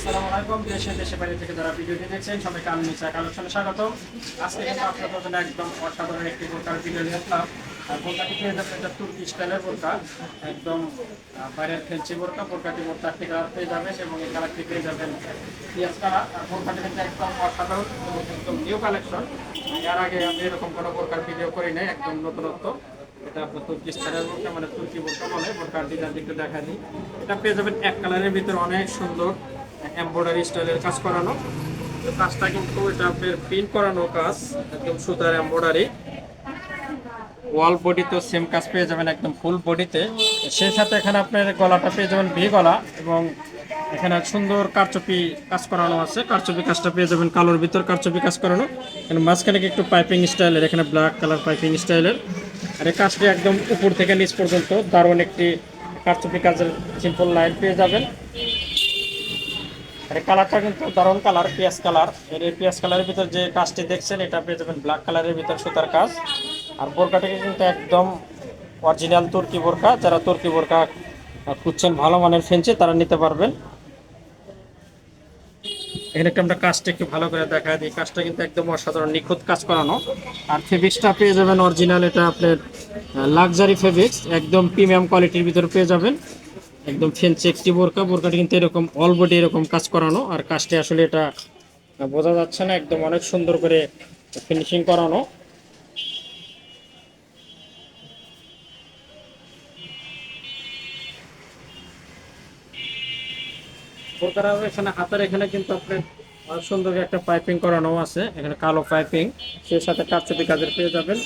আসসালামু দেশে দেশে বাইরে থেকে যারা ভিডিওটি দেখছেন, সবাইকে আমি নিচা কালেকশনে স্বাগত আজকে কিন্তু জন্য একদম অসাধারণ একটি ভিডিও নিয়ে আসলাম। স্টাইলের একদম কালার পেয়ে যাবেন এবং পেয়ে যাবেন একদম অসাধারণ কালেকশন এর আগে আমি এরকম কোনো ভিডিও একদম নতুনত্ব। এটা স্টাইলের মানে তুর্কি বোরকা বলে। বোরকার ডিজাইন দেখা দিই। এটা পেয়ে যাবেন এক কালারের ভিতরে অনেক সুন্দর এমব্রয়ডারি স্টাইলের কাজ করানো। তো কাজটা কিন্তু এটা প্রিন্ট করানো কাজ, একদম সুতার এমব্রয়ডারি। ওয়াল বডিতে সেম কাজ পেয়ে যাবেন একদম ফুল বডিতে। সেই সাথে এখানে আপনার গলাটা পেয়ে যাবেন ভি গলা এবং এখানে সুন্দর কারচুপি কাজ করানো আছে। কারচুপি কাজটা পেয়ে যাবেন কালোর ভিতর কারচুপি কাজ করানো। এখানে মাঝখানে একটু পাইপিং স্টাইলের এখানে ব্ল্যাক কালার পাইপিং স্টাইলের আর এই কাজটি একদম উপর থেকে নিচ পর্যন্ত দারুণ একটি কারচুপি কাজের সিম্পল লাইন পেয়ে যাবেন। কালারটা কিন্তু দারুণ কালার পিয়াজ কালারের পিয়াজ কালারের ভিতর যে কাজটি দেখছেন, এটা পেয়ে যাবেন ব্ল্যাক কালারের ভিতর সুতার কাজ। আর বোরকাটাকে কিন্তু একদম অরিজিনাল তুর্কি বোরকা। যারা তুর্কি বোরকা খুঁজছেন ভালো মানের ফেঞ্চে, তারা নিতে পারবেন। এখানে একটু আমরা কাজটা একটু ভালো করে দেখা দিই। কাজটা কিন্তু একদম অসাধারণ, নিখুঁত কাজ করানো। আর ফেব্রিক্সটা পেয়ে যাবেন অরিজিনাল এটা আপনার লাক্সারি ফেব্রিক্স একদম প্রিমিয়াম কোয়ালিটির ভিতরে পেয়ে যাবেন। একদম ফেন্সি একটি বোরকা, বোরকাটি কিন্তু এরকম অল বডি এরকম কাজ করানো, আর কাজটি আসলে এটা বোঝা যাচ্ছে না, একদম অনেক সুন্দর করে ফিনিশিং করানো। এখানে, হাতের এখানে কিন্তু আপনার সুন্দর একটা পাইপিং করানো আছে, এখানে কালো পাইপিং সেই সাথে কারচুপি কাজের পেয়ে যাবেন।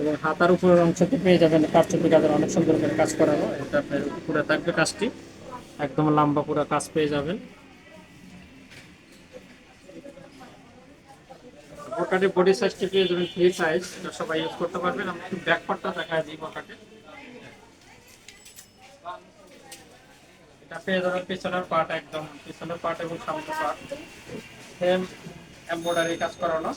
এবং হাতার উপরের অংশতে পেয়ে যাবেন কারচুপি কাজের অনেক সুন্দর করে কাজ করানো এটা আপনার উপরে থাকবে কাজটি। একদম লম্বা পুরো কাজ পেয়ে যাবেন। বোরকাটি বডি সাইজটি পেয়ে যাবেন ফ্রি সাইজ এটা সবাই ইউজ করতে পারবেন। আমি একটু ব্যাক দেখা দিই বোরকাটি এটা পেয়ে যাবেন পিছনের পার্ট একদম, পিছনের পার্ট এবং সামনের পার্ট সেম এমব্রয়ডারি কাজ করানো।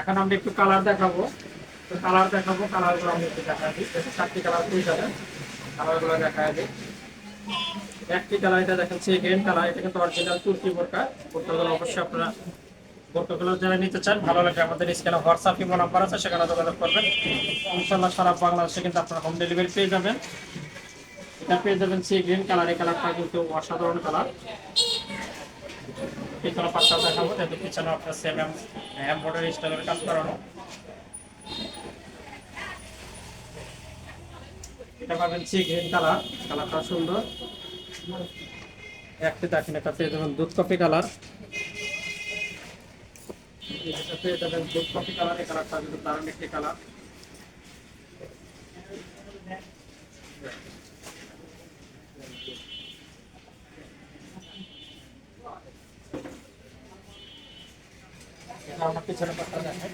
এখন আমরা একটু কালার দেখাবো। কালার দেখাবো, কালারগুলো আমি একটু দেখা দিই। চারটি কালার পেয়ে যাবেন কালারগুলো দেখা দিই। একটি কালার এটা দেখাচ্ছি গ্রিন কালার। এটা কিন্তু অরিজিনাল তুর্কি বোরকা। বোরকাগুলো অবশ্যই আপনারা বোরকাগুলো যারা নিতে চান, ভালো লাগে আমাদের স্ক্যানে হোয়াটসঅ্যাপ ইমো নাম্বার আছে, সেখানে যোগাযোগ করবেন। ইনশাল্লাহ সারা বাংলাদেশে কিন্তু আপনারা হোম ডেলিভারি পেয়ে যাবেন। এটা পেয়ে সি গ্রিন কালার এই কালারটা কিন্তু অসাধারণ কালার পিছনে পাঁচটা দেখাবো যেহেতু পিছনে আপনার সেম এমব্রয়ডারি স্টাইলের কাজ করানো। এটা পাবেন সি গ্রিন কালার কালারটা সুন্দর। একটি দেখেন, এটা পেয়ে যাবেন দুধ কফি কালার এটা পেয়ে যাবেন দুধ কফি কালার এই কালারটা কিন্তু দারুণ একটি কালার আমার পিছনে পাশটা দেখেন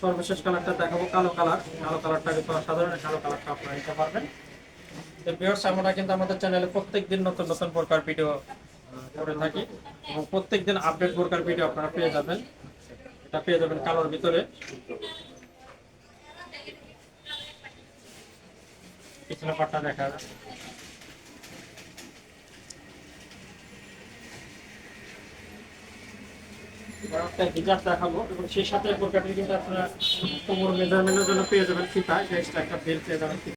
সর্বশেষ কালারটা দেখাবো, কালো কালার কালো কালারটা কিন্তু অসাধারণ কালো কালারটা আপনারা নিতে পারবেন। তো ভিউয়ার্স আমরা কিন্তু আমাদের চ্যানেলে প্রত্যেকদিন নতুন নতুন প্রকার ভিডিও করে থাকি। এবং প্রত্যেকদিন আপডেট প্রকার ভিডিও আপনারা পেয়ে যাবেন। এটা পেয়ে যাবেন কালোর ভিতরে। পিছনে পাটটা দেখা একটা দেখাবো, এবং সেই সাথে বোরকাটি কিন্তু আপনারা কোমর মেজারমেন্টের জন্য পেয়ে যাবেন ফিতা একটা বেল পেয়ে যাবেন